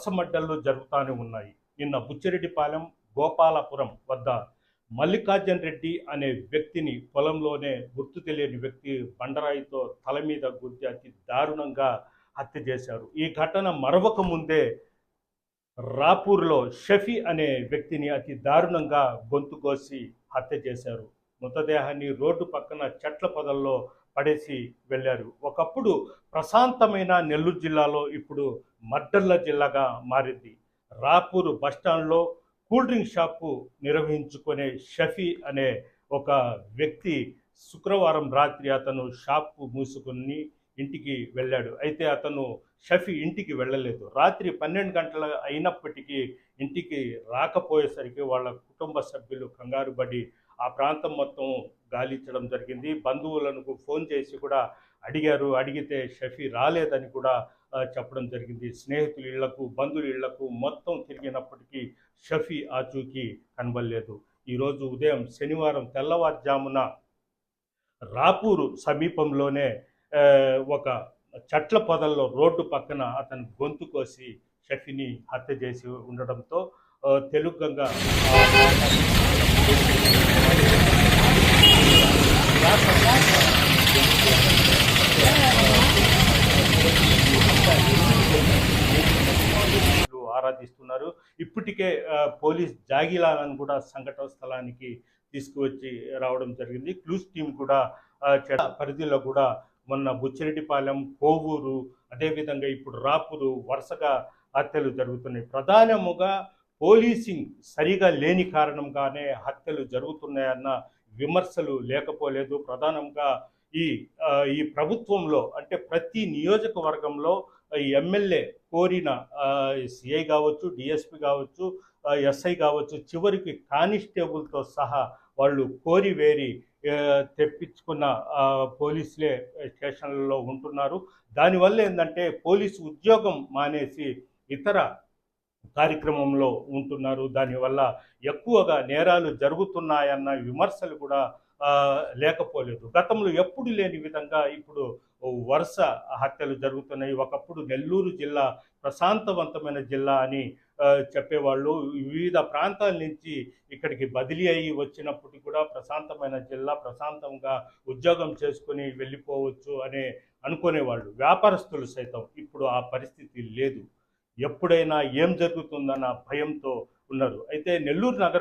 రసమడ్డల్లో జరుగుతూనే ఉన్నాయి. నిన్న బుచ్చిరెడ్డిపాలెం గోపాలపురం వద్ద మల్లికార్జున్ రెడ్డి అనే వ్యక్తిని పొలంలోనే గుర్తు తెలియని వ్యక్తి బండరాయితో తల మీద గుద్ది అతి దారుణంగా హత్య చేశారు. ఈ ఘటన మరవక ముందే రాపూర్లో షఫీ అనే వ్యక్తిని అతి దారుణంగా గొంతు కోసి హత్య చేశారు. మృతదేహాన్ని రోడ్డు పక్కన చెట్ల పొదల్లో పడేసి వెళ్ళారు. ఒకప్పుడు ప్రశాంతమైన నెల్లూరు జిల్లాలో ఇప్పుడు మడ్డర్ల జిల్లాగా మారింది. రాపూరు బస్టాండ్లో కూల్ డ్రింక్ షాపు నిర్వహించుకునే షఫీ అనే ఒక వ్యక్తి శుక్రవారం రాత్రి అతను షాపు మూసుకుని ఇంటికి వెళ్ళాడు. అయితే అతను షఫీ ఇంటికి వెళ్ళలేదు. రాత్రి పన్నెండు గంటల అయినప్పటికీ ఇంటికి రాకపోయేసరికి వాళ్ళ కుటుంబ సభ్యులు కంగారు పడి ఆ ప్రాంతం మొత్తం గాలించడం జరిగింది. బంధువులకు ఫోన్ చేసి కూడా అడిగారు. అడిగితే షఫీ రాలేదని కూడా చెప్పడం జరిగింది. స్నేహితుల ఇళ్ళకు బంధువుల ఇళ్ళకు మొత్తం తిరిగినప్పటికీ షఫీ ఆచూకీ కనబడలేదు. ఈరోజు ఉదయం శనివారం తెల్లవారుజామున రాపూరు సమీపంలోనే ఒక చెట్ల పొదల్లో రోడ్డు పక్కన అతను గొంతు కోసి షఫీని హత్య చేసి ఉండడంతో తెలుగంగా ఆరాధిస్తున్నారు. ఇప్పటికే పోలీస్ జాగిలాలను కూడా సంఘటన స్థలానికి తీసుకువచ్చి రావడం జరిగింది. క్లూస్ టీం కూడా చెడ పరిధిలో కూడా మొన్న బుచ్చిరెడ్డిపాలెం కోవూరు అదేవిధంగా ఇప్పుడు రాపూరు వరుసగా హత్యలు జరుగుతున్నాయి. ప్రధానముగా పోలీసింగ్ సరిగా లేని కారణంగానే హత్యలు జరుగుతున్నాయన్న విమర్శలు లేకపోలేదు. ప్రధానంగా ఈ ఈ ప్రభుత్వంలో అంటే ప్రతి నియోజకవర్గంలో ఈ ఎమ్మెల్యే కోరిన సిఐ కావచ్చు డిఎస్పి కావచ్చు ఎస్ఐ కావచ్చు చివరికి కానిస్టేబుల్తో సహా వాళ్ళు కోరి వేరి తెప్పించుకున్న పోలీసులే స్టేషన్లలో ఉంటున్నారు. దానివల్ల ఏంటంటే పోలీసు ఉద్యోగం మానేసి ఇతర కార్యక్రమంలో ఉంటున్నారు. దానివల్ల ఎక్కువగా నేరాలు జరుగుతున్నాయన్న విమర్శలు కూడా లేకపోలేదు. గతంలో ఎప్పుడు లేని విధంగా ఇప్పుడు వరుస హత్యలు జరుగుతున్నాయి. ఒకప్పుడు నెల్లూరు జిల్లా ప్రశాంతవంతమైన జిల్లా అని చెప్పేవాళ్ళు. వివిధ ప్రాంతాల నుంచి ఇక్కడికి బదిలీ అయ్యి వచ్చినప్పటికీ కూడా ప్రశాంతమైన జిల్లా ప్రశాంతంగా ఉద్యోగం చేసుకుని వెళ్ళిపోవచ్చు అనే అనుకునేవాళ్ళు. వ్యాపారస్తులు సైతం ఇప్పుడు ఆ పరిస్థితి లేదు. ఎప్పుడైనా ఏం జరుగుతుందన్న భయంతో ఉన్నారు. అయితే నెల్లూరు నగరం